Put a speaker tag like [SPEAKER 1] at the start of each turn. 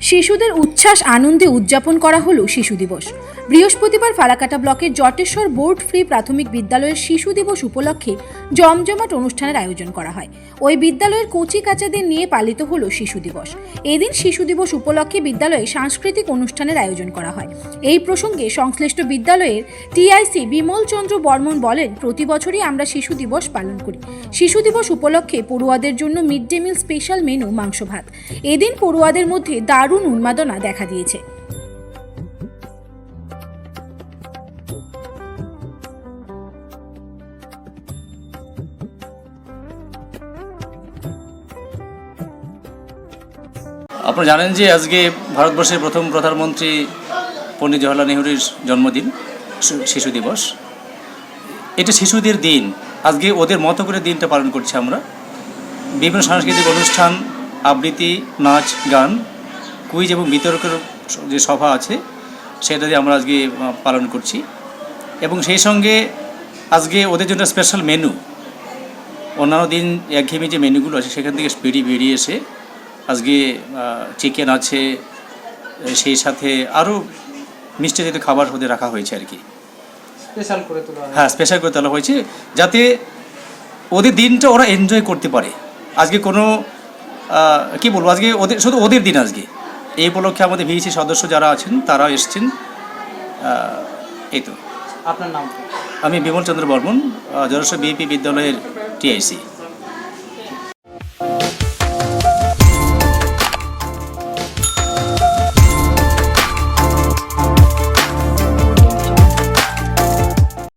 [SPEAKER 1] শিশুদের উচ্ছ্বাস আনন্দে উদযাপন করা হলো শিশু দিবস। বৃহস্পতিবার ফালাকাটা ব্লকের জটেশ্বর বোর্ড ফ্রি প্রাথমিক বিদ্যালয়ের শিশু দিবস উপলক্ষে জমজমাট অনুষ্ঠানের আয়োজন করা হয়। ওই বিদ্যালয়ের কচি কাচাদের নিয়ে পালিত হলো শিশু দিবস। এদিন শিশু দিবস উপলক্ষে বিদ্যালয়ে সাংস্কৃতিক অনুষ্ঠানের আয়োজন করা হয়। এই প্রসঙ্গে সংশ্লিষ্ট বিদ্যালয়ের টিআইসি বিমল চন্দ্র বর্মন বলেন, প্রতি বছরই আমরা শিশু দিবস পালন করি। শিশু দিবস উপলক্ষে পড়ুয়াদের জন্য mid day meal special menu, মাংস ভাত। এদিন পড়ুয়াদের মধ্যে দারুণ উন্মাদনা দেখা দিয়েছে।
[SPEAKER 2] আপনারা জানেন যে আজকে ভারতবর্ষের প্রথম প্রধানমন্ত্রী পণ্ডিত জওয়াহরলাল নেহরুর জন্মদিন শিশু দিবস। এটা শিশুদের দিন। আজকে ওদের মতো করে দিনটা পালন করছি আমরা। বিভিন্ন সাংস্কৃতিক অনুষ্ঠান, আবৃত্তি, নাচ, গান, কুইজ এবং বিতর্কের যে সভা আছে, সেটা দিয়ে আমরা আজকে পালন করছি। এবং সেই সঙ্গে আজকে ওদের জন্য স্পেশাল মেনু অন্যান্য দিন একঘেয়েমি যে মেনুগুলো আছে, সেখান থেকে বেরিয়ে বেরিয়ে এসে আজকে চিকেন আছে সেই সাথে আরও মিষ্টি জাতীয় খাবার ওদের রাখা হয়েছে আর কি।
[SPEAKER 3] স্পেশাল করে তোলা হ্যাঁ।
[SPEAKER 2] স্পেশাল করে তোলা হয়েছে যাতে ওদের দিনটা ওরা এনজয় করতে পারে। আজকে কোনো কি বলব আজকে ওদের শুধু ওদের দিন আজকে। এই উপলক্ষে আমাদের ভিসি সদস্য যারা আছেন তারা এসছেন এই তো।
[SPEAKER 3] আপনার নাম
[SPEAKER 2] আমি বিমল চন্দ্র বর্মন জলস্ব বিপি বিদ্যালয়ের টিআইসি।